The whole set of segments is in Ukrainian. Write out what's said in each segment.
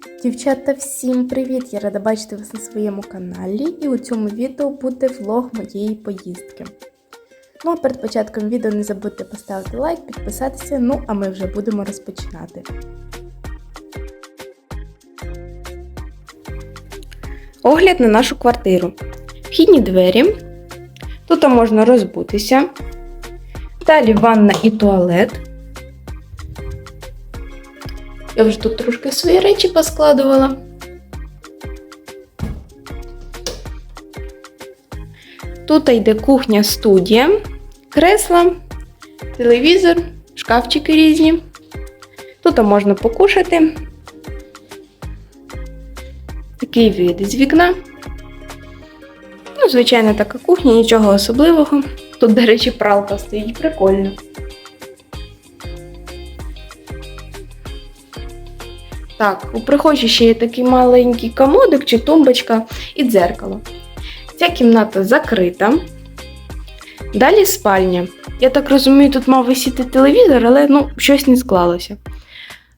Дівчата, всім привіт! Я рада бачити вас на своєму каналі, і у цьому відео буде влог моєї поїздки. Ну а перед початком відео не забудьте поставити лайк, підписатися, ну а ми вже будемо розпочинати. Огляд на нашу квартиру. Вхідні двері. Тут можна розбутися. Далі ванна і туалет. Я вже тут трошки свої речі поскладувала. Тут йде кухня студія, кресла, телевізор, шкафчики різні. Тут можна покушати. Такий вид з вікна. Ну, звичайно, така кухня, нічого особливого. Тут, до речі, пралка стоїть прикольно. Так, у прихожій ще є такий маленький комодик чи тумбочка і дзеркало. Ця кімната закрита. Далі спальня. Я так розумію, тут мав висіти телевізор, але ну, щось не склалося.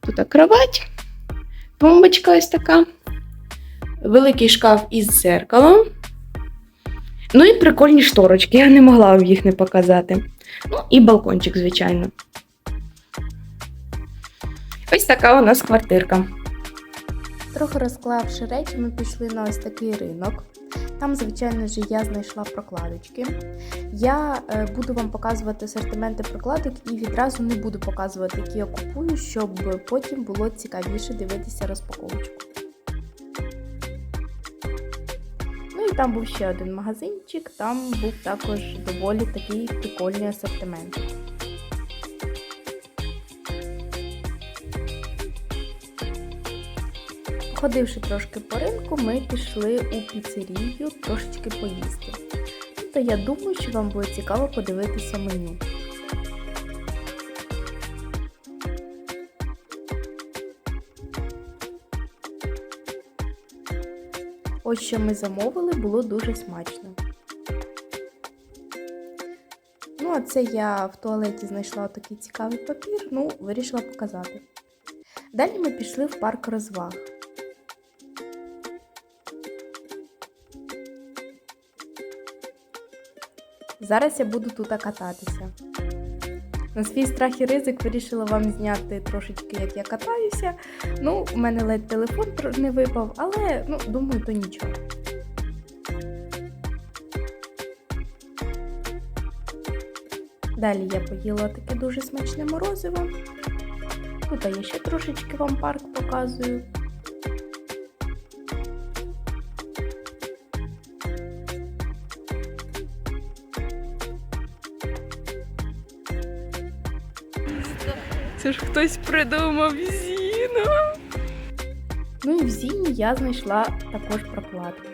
Тут кровать, тумбочка ось така, великий шкаф із дзеркалом. Ну і прикольні шторочки, я не могла їх не показати. Ну і балкончик, звичайно. Ось така у нас квартирка. Трохи розклавши речі, ми пішли на ось такий ринок. Там, звичайно ж, я знайшла прокладочки. Я е, буду вам показувати асортименти прокладок і відразу не буду показувати, які я купую, щоб потім було цікавіше дивитися розпаковочку. Ну і там був ще один магазинчик, там був також доволі такий прикольний асортимент. Ходивши трошки по ринку, ми пішли у піцерію трошечки поїсти. Тобто я думаю, що вам буде цікаво подивитися меню. Ось що ми замовили, було дуже смачно. Ну, а це я в туалеті знайшла такий цікавий папір, ну, вирішила показати. Далі ми пішли в парк розваг. Зараз я буду тут кататися. На свій страх і ризик вирішила вам зняти трошечки, як я катаюся. Ну, у мене ледь телефон не випав, але ну, думаю, то нічого. Далі я поїла таке дуже смачне морозиво. Тут я ще трошечки вам парк показую. Це ж хтось придумав зіну. Ну і в зіні я знайшла також прокладку.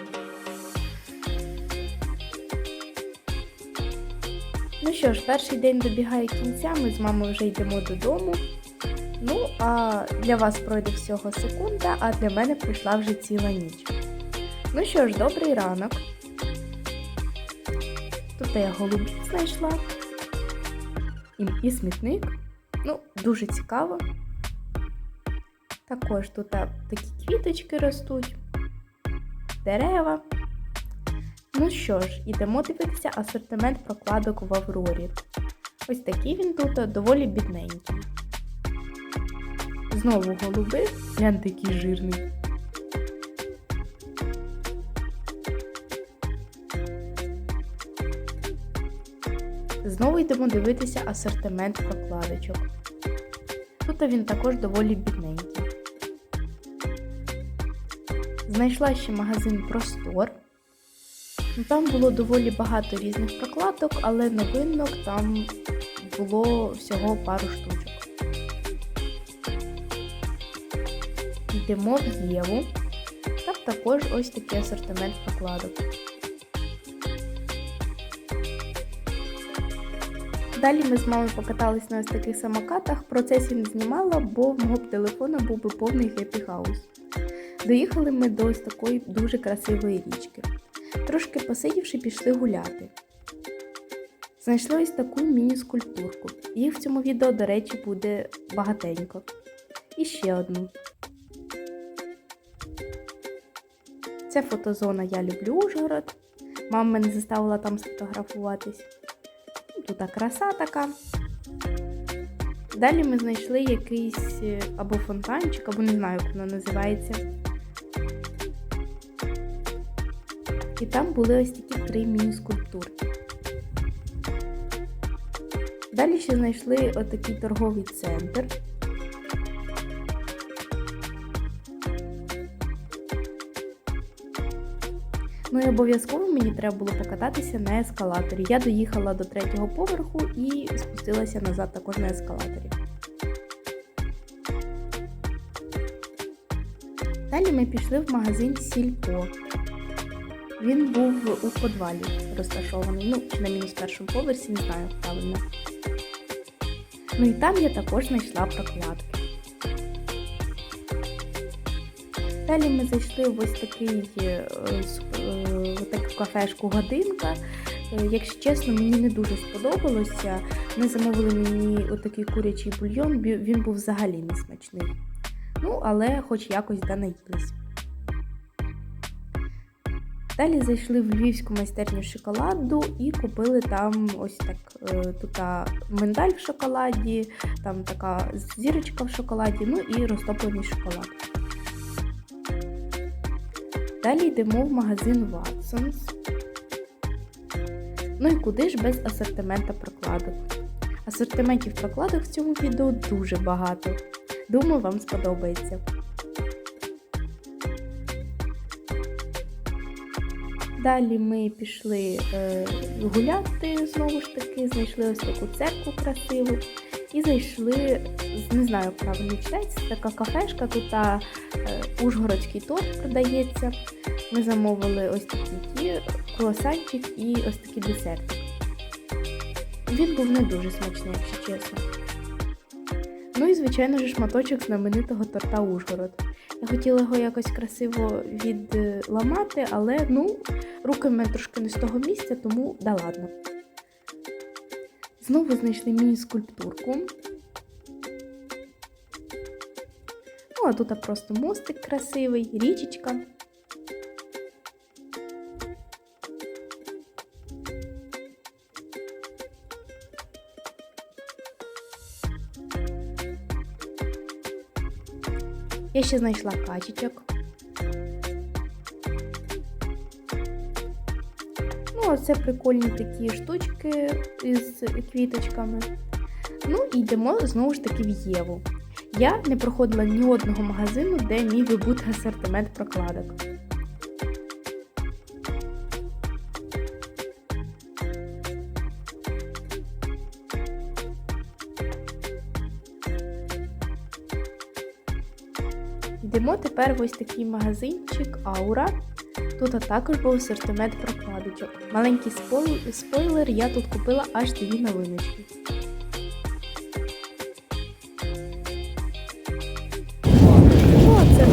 Ну що ж, перший день добігає кінця, ми з мамою вже йдемо додому. Ну, а для вас пройде всього секунда, а для мене пройшла вже ціла ніч. Ну що ж, добрий ранок. Тут я голубів знайшла. І, і смітник. Ну, дуже цікаво. Також тут такі квіточки ростуть, дерева. Ну що ж, ідемо дивитися асортимент прокладок в Аврорі. Ось такий він тут доволі бідненький. Знову голуби, глянь такий жирний. Знову йдемо дивитися асортимент прокладочок. Тут він також доволі бідненький. Знайшла ще магазин Простор. Там було доволі багато різних прокладок, але новинок там було всього пару штучок. Йдемо в Єву. Там також ось такий асортимент прокладок. Далі ми з мамою покатались на ось таких самокатах. Процес я не знімала, бо в мого б телефона був би повний хеппі хаус. Доїхали ми до ось такої дуже красивої річки. Трошки посидівши, пішли гуляти. Знайшли ось таку міні-скульптурку. Їх в цьому відео, до речі, буде багатенько. І ще одну. Це фотозона Я люблю Ужгород. Мама мене заставила там сфотографуватись. Тут краса така. Далі ми знайшли якийсь е, або фонтанчик, або не знаю, як воно називається. І там були ось такі три міні-скульптурки. Далі ще знайшли отакий торговий центр. Ну і обов'язково мені треба було покататися на ескалаторі. Я доїхала до третього поверху і спустилася назад також на ескалаторі. Далі ми пішли в магазин Сільпо. Він був у подвалі розташований, ну, на мінус першому поверсі, не знаю правильно. Ну і там я також знайшла прокладки. Далі ми зайшли в ось такий е, е, таку кафешку годинка. Е, Якщо чесно, мені не дуже сподобалося. Ми замовили мені отакий курячий бульйон, він був взагалі не смачний. Ну, але хоч якось да наїлись. Далі зайшли в львівську майстерню шоколаду і купили там ось так тут миндаль в шоколаді, там така зірочка в шоколаді, ну і розтоплений шоколад. Далі йдемо в магазин Watsons. Ну і куди ж без асортимента прокладок? Асортиментів прокладок в цьому відео дуже багато. Думаю, вам сподобається. Далі ми пішли е, гуляти знову ж таки, знайшли ось таку церкву красиву і зайшли, не знаю, правильно читається, така кафешка, тут а, е, ужгородський торт продається. Ми замовили ось такий круасанчик і ось такий десертик. Він був не дуже смачний, якщо чесно. Ну і, звичайно ж, шматочок знаменитого торта Ужгород. Я хотіла його якось красиво відламати, але ну, руки в мене трошки не з того місця, тому да ладно. Знову знайшли міні-скульптурку. Ну, а тут просто мостик красивий, річечка. Я ще знайшла качечок. Ну, оце прикольні такі штучки із квіточками. Ну і йдемо знову ж таки в Єву. Я не проходила ні одного магазину, де міг би бути асортимент прокладок. Йдемо тепер ось такий магазинчик Аура. Тут також був асортимент прокладочок. Маленький спойл- спойлер, я тут купила аж дві новиночки. А це.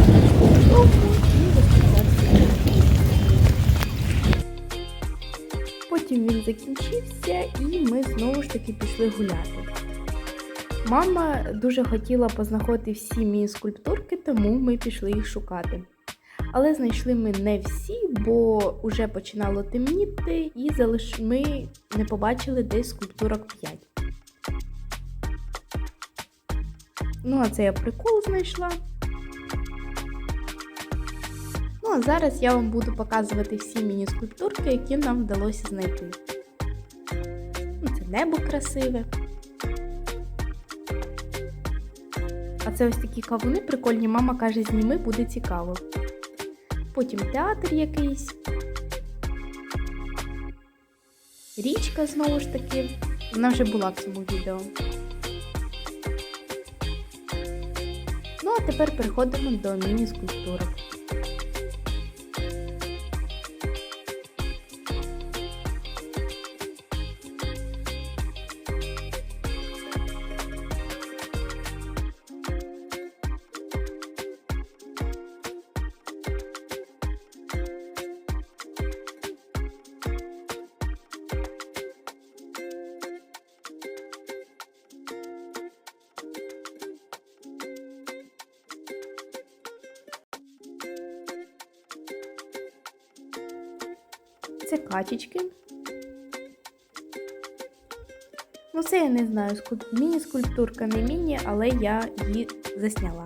Потім він закінчився, і ми знову ж таки пішли гуляти. Мама дуже хотіла познаходити всі мої скульптурки, тому ми пішли їх шукати. Але знайшли ми не всі, бо вже починало темніти, і залиш... ми не побачили десь скульптурок 5. Ну, а це я прикол знайшла. Ну, а зараз я вам буду показувати всі міні-скульптурки, які нам вдалося знайти. Ну, це небо красиве. А це ось такі кавуни прикольні. Мама каже, зніми, буде цікаво. Потім театр якийсь. Річка знову ж таки. Вона вже була в цьому відео. Ну, а тепер переходимо до міні-скульптурок. Це качечки. Ну, це я не знаю, скульп- міні-скульптурка, не міні, але я її засняла.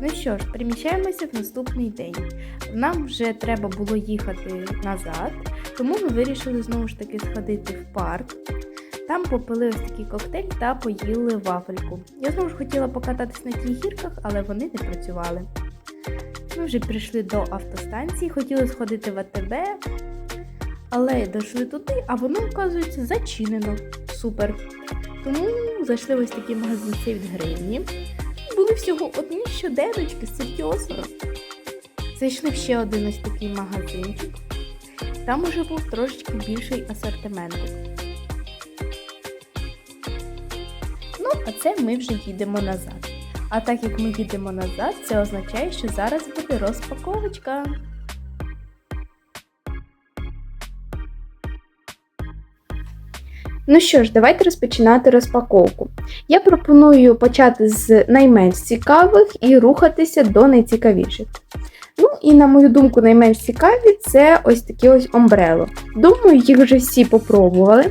Ну що ж, переміщаємося в наступний день. Нам вже треба було їхати назад, тому ми вирішили знову ж таки сходити в парк. Там попили ось такий коктейль та поїли вафельку. Я знову ж хотіла покататись на тих гірках, але вони не працювали. Ми вже прийшли до автостанції, хотіли сходити в АТБ, але дійшли туди, а воно, оказується, зачинено. Супер. Тому зайшли ось такі магазинці від гривні. Були всього одні щоденочки, серйозно. Зайшли в ще один ось такий магазинчик. Там уже був трошечки більший асортимент. А це ми вже їдемо назад. А так як ми їдемо назад, це означає, що зараз буде розпаковочка. Ну що ж, давайте розпочинати розпаковку. Я пропоную почати з найменш цікавих і рухатися до найцікавіших. Ну і на мою думку, найменш цікаві це ось такі ось омбрело. Думаю, їх вже всі попробували.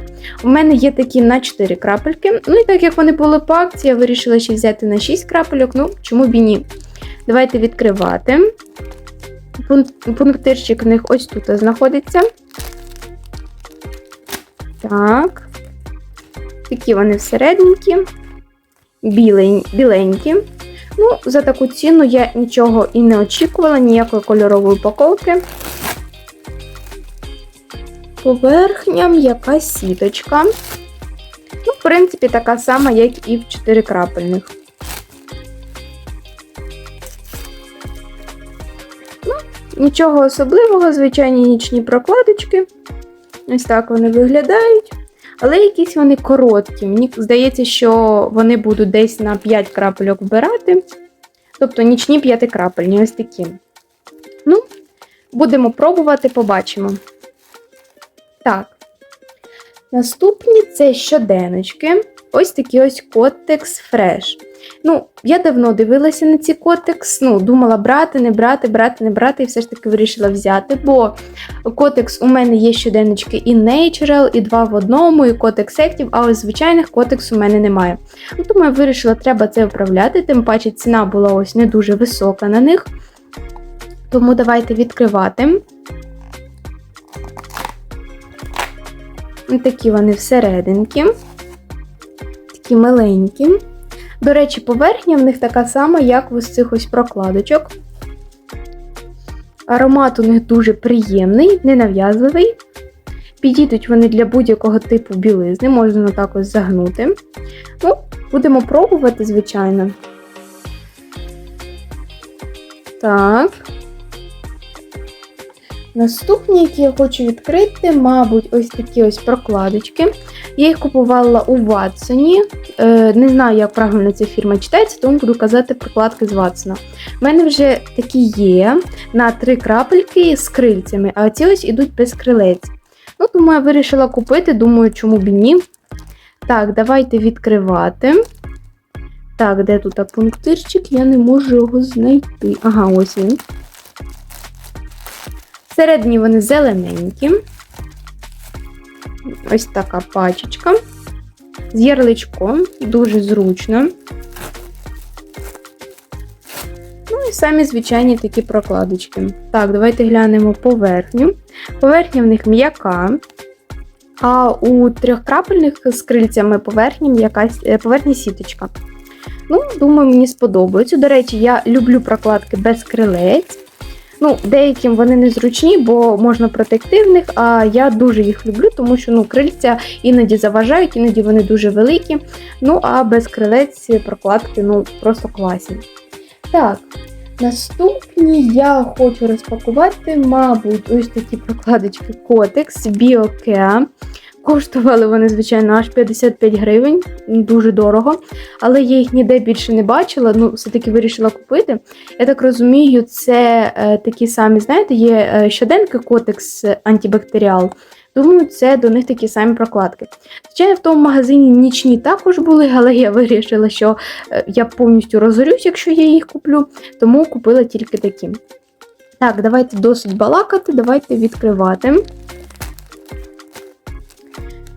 У мене є такі на 4 крапельки. Ну і так як вони були по акції, я вирішила ще взяти на 6 крапельок. Ну, чому б і ні. Давайте відкривати. Пунктирчик в них ось тут знаходиться. Так. Такі вони всерединкі, білень, біленькі. Ну, за таку ціну я нічого і не очікувала, ніякої кольорової упаковки. Поверхня м'яка сіточка. Ну, в принципі, така сама, як і в 4 крапельних. Ну, нічого особливого, звичайні нічні прокладочки. Ось так вони виглядають. Але якісь вони короткі. Мені здається, що вони будуть десь на 5 крапельок вбирати. Тобто нічні п'ятикрапельні, ось такі. Ну, будемо пробувати, побачимо. Так. Наступні це щоденочки. Ось такі ось Котекс Fresh. Ну, я давно дивилася на ці Kotex, ну, думала брати, не брати, брати, не брати, і все ж таки вирішила взяти, бо Kotex у мене є щоденнички і Natural, і два в одному, і Kotex Active, а ось звичайних Kotex у мене немає. Ну, тому я вирішила, треба це вправляти, тим паче ціна була ось не дуже висока на них. Тому давайте відкривати. Такі вони всерединки. Такі миленькі. До речі, поверхня в них така сама, як в цих ось прокладочок. Аромат у них дуже приємний, ненав'язливий. Підійдуть вони для будь-якого типу білизни, можна так ось загнути. Ну, будемо пробувати, звичайно. Так. Наступні, які я хочу відкрити, мабуть, ось такі ось прокладочки. Я їх купувала у Ватсоні. Е, не знаю, як правильно ця фірма читається, тому буду казати прокладки з Ватсона. У мене вже такі є на три крапельки з крильцями, а ці ось ідуть без крилець. Ну, тому я вирішила купити, думаю, чому б ні. Так, давайте відкривати. Так, де тут пунктирчик? Я не можу його знайти. Ага, ось він. Всередині вони зелененькі. Ось така пачечка. З ярличком, дуже зручно. Ну і самі звичайні такі прокладочки. Так, давайте глянемо поверхню. Поверхня в них м'яка. А у трьохкрапельних з крильцями поверхня м'яка е, поверхня сіточка. Ну, думаю, мені сподобається. До речі, я люблю прокладки без крилець. Ну, деяким вони незручні, бо можна протекти в них, а я дуже їх люблю, тому що ну, крильця іноді заважають, іноді вони дуже великі. Ну, а без крилець прокладки ну, просто класні. Так, наступні я хочу розпакувати, мабуть, ось такі прокладочки Kotex BioCare. Коштували вони, звичайно, аж 55 гривень, дуже дорого. Але я їх ніде більше не бачила, ну, все-таки вирішила купити. Я так розумію, це е, такі самі, знаєте, є е, щоденки Kotex антибактеріал. Думаю, це до них такі самі прокладки. Звичайно, в тому магазині нічні також були, але я вирішила, що е, я повністю розорюсь, якщо я їх куплю, тому купила тільки такі. Так, давайте досить балакати, давайте відкривати.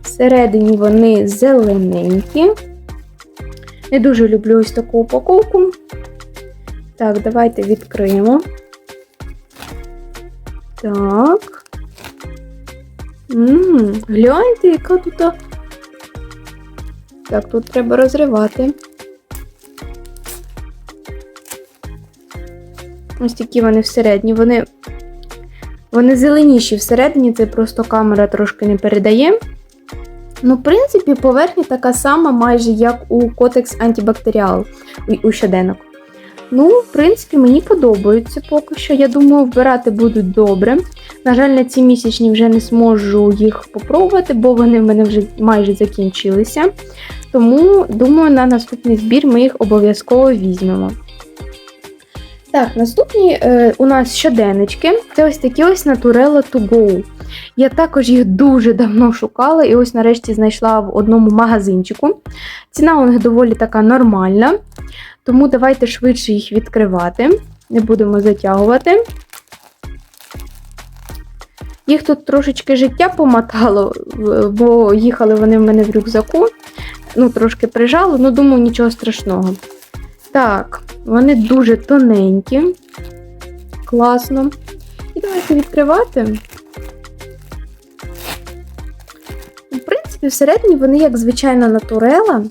Всередині вони зелененькі. Не дуже люблю ось таку упаковку. Так, давайте відкриємо. Так. Ммм, гляньте, яка тут. Так, тут треба розривати. Ось такі вони всередині. Вони, вони зеленіші всередині, це просто камера трошки не передає. Ну, в принципі, поверхня така сама, майже як у Cotex Antibacterial у- щоденок. Ну, в принципі, мені подобаються поки що. Я думаю, вбирати будуть добре. На жаль, на ці місячні вже не зможу їх попробувати, бо вони в мене вже майже закінчилися. Тому, думаю, на наступний збір ми їх обов'язково візьмемо. Так, наступні е, у нас щоденнички. Це ось такі ось Naturella to go. Я також їх дуже давно шукала і ось нарешті знайшла в одному магазинчику. Ціна у них доволі така нормальна, тому давайте швидше їх відкривати. Не будемо затягувати. Їх тут трошечки життя помотало, бо їхали вони в мене в рюкзаку. Ну, трошки прижало, ну думаю, нічого страшного. Так, вони дуже тоненькі. Класно. І давайте відкривати. В принципі, всередині вони як звичайна натурела,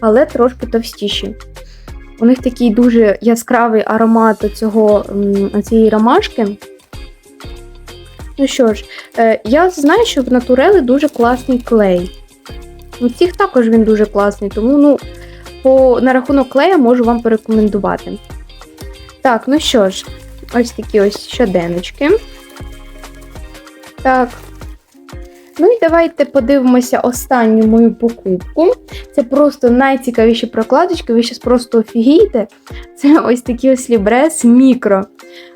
але трошки товстіші. У них такий дуже яскравий аромат цього, цієї ромашки. Ну що ж, е, я знаю, що в натурели дуже класний клей. У цих також він дуже класний, тому ну, по, на рахунок клея можу вам порекомендувати. Так, ну що ж, ось такі ось щоденнички. Так. Ну і давайте подивимося останню мою покупку. Це просто найцікавіші прокладочки, ви зараз просто офігієте. Це ось такі ось лібрес мікро.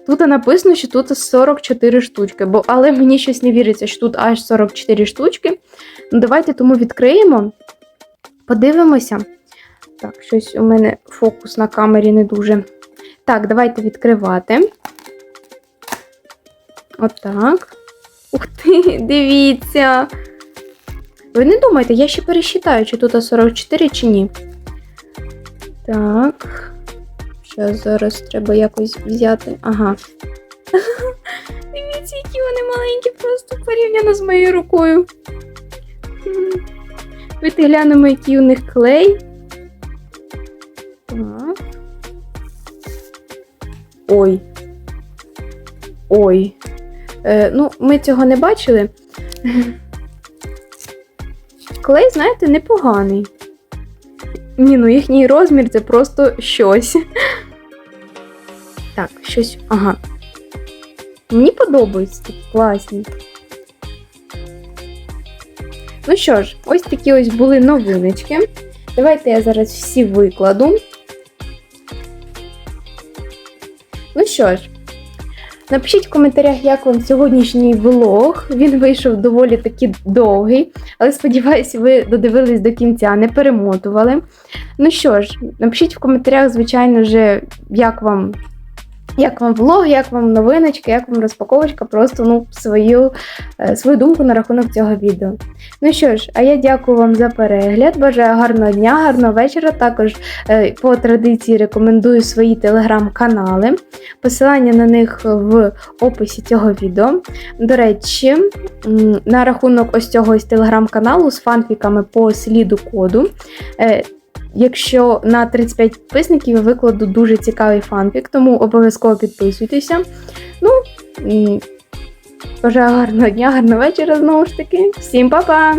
Тут написано, що тут 44 штучки, бо, але мені щось не віриться, що тут аж 44 штучки. Ну, давайте тому відкриємо, подивимося. Так, щось у мене фокус на камері не дуже. Так, давайте відкривати. Отак. Ух ти, дивіться. Ви не думайте, я ще пересчитаю, чи тут 44 чи ні. Так. Зараз зараз треба якось взяти. Ага. Дивіться, які вони маленькі, просто порівняно з моєю рукою. Давайте глянемо, який у них клей. Ой. Ой. Е, ну, ми цього не бачили. Клей, знаєте, непоганий. Ні, ну їхній розмір це просто щось. Так, щось. Ага. Мені подобаються такі класні. Ну що ж, ось такі ось були новиночки. Давайте я зараз всі викладу. Що ж, напишіть в коментарях, як вам сьогоднішній влог. Він вийшов доволі таки довгий, але сподіваюся, ви додивились до кінця, не перемотували. Ну що ж, напишіть в коментарях, звичайно вже, як вам. Як вам влог, як вам новиночки, як вам розпаковочка, просто ну, свою, е, свою думку на рахунок цього відео. Ну що ж, а я дякую вам за перегляд. Бажаю гарного дня, гарного вечора. Також е, по традиції рекомендую свої телеграм-канали. Посилання на них в описі цього відео. До речі, на рахунок ось цього ось телеграм-каналу з фанфіками по сліду коду. Якщо на 35 підписників я викладу дуже цікавий фанфік, тому обов'язково підписуйтеся. Ну, бажаю гарного дня, гарного вечора знову ж таки. Всім па-па!